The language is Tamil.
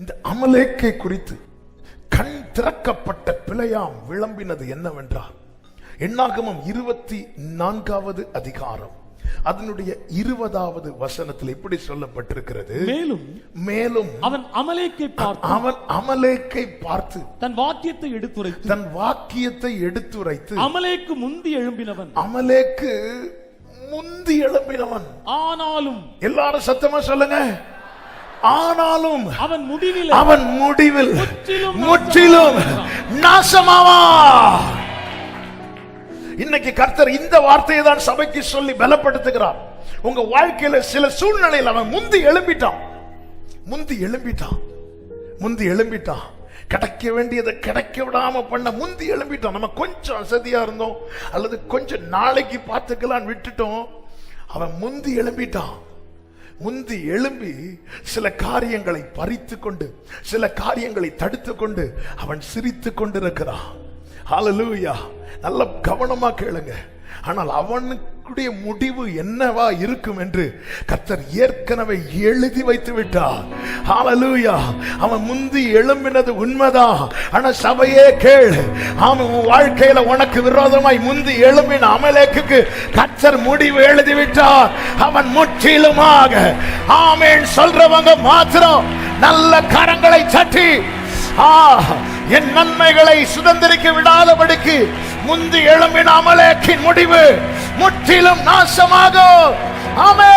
இந்த அமலேக்கை குறித்து கண் திறக்கப்பட்ட பிழையாம் விளம்பினது என்னவென்றால் எண்ணாகமம் இருபத்தி நான்காவது அதிகாரம் அதனுடைய இருபதாவது வசனத்தில் இப்படி சொல்லப்பட்டிருக்கிறது. மேலும் மேலும் அவன் அமலேக்கை பார்த்து அவன் அமலேக்கை பார்த்து தன் வாக்கியத்தை எடுத்துரைத்து தன் வாக்கியத்தை எடுத்துரைத்து அமலேக்கு முந்தி எழும்பினவன். அமலேக்கு முந்தி எழும்பினவன். ஆனாலும் எல்லாரும் சத்தமா சொல்லுங்க. ஆனாலும் அவன் முடிவில் அவன் முடிவில் முற்றிலும் நாசமாவா இன்னைக்கு கர்த்தர் இந்த வார்த்தையை தான் சபைக்கு சொல்லி பலப்படுத்துகிறார். உங்க வாழ்க்கையில சில சூழ்நிலையில் அவன் முந்தி எழும்பிட்டான். முந்தி எழும்பிட்டான். முந்தி எழும்பிட்டான். கிடைக்க வேண்டியதை கிடைக்க விடாம பண்ண முந்தி எழும்பிட்டான். நம்ம கொஞ்சம் அசதியா இருந்தோம். அல்லது கொஞ்சம் நாளைக்கு பார்த்துக்கலாம் விட்டுட்டோம். அவன் முந்தி எழும்பிட்டான். முந்தி எழும்பி சில காரியங்களை பறித்து கொண்டு சில காரியங்களை தடுத்து கொண்டு அவன் சிரித்து கொண்டிருக்கிறான். ஹalleluya நல்ல கவனமா கேளுங்க. ஆனால் உங்களுடைய முடிவு என்னவா இருக்கும் என்று கர்த்தர் ஏற்கனவே எழுதி வைத்து விட்டார் ஹalleluya அவன் முந்தி எழும்பினது உண்மைதான் ஆனா சபையே கேள். அவன் உன் வாழ்க்கையில உனக்கு விரோதமாய் முந்தி எழும்பின அமலேக்குக்கு கர்த்தர் முடிவு எழுதி விட்டார் அவன் முற்றிலுமாக ஆமேன் சொல்றவங்க மாத்திரம் நல்ல கரங்களை சட்டி என் நன்மைகளை சுதந்திரிக்க விடாதபடிக்கு முந்தி எழும்பின் அமலேக்கின் முடிவு முற்றிலும் நாசமாகும். ஆமே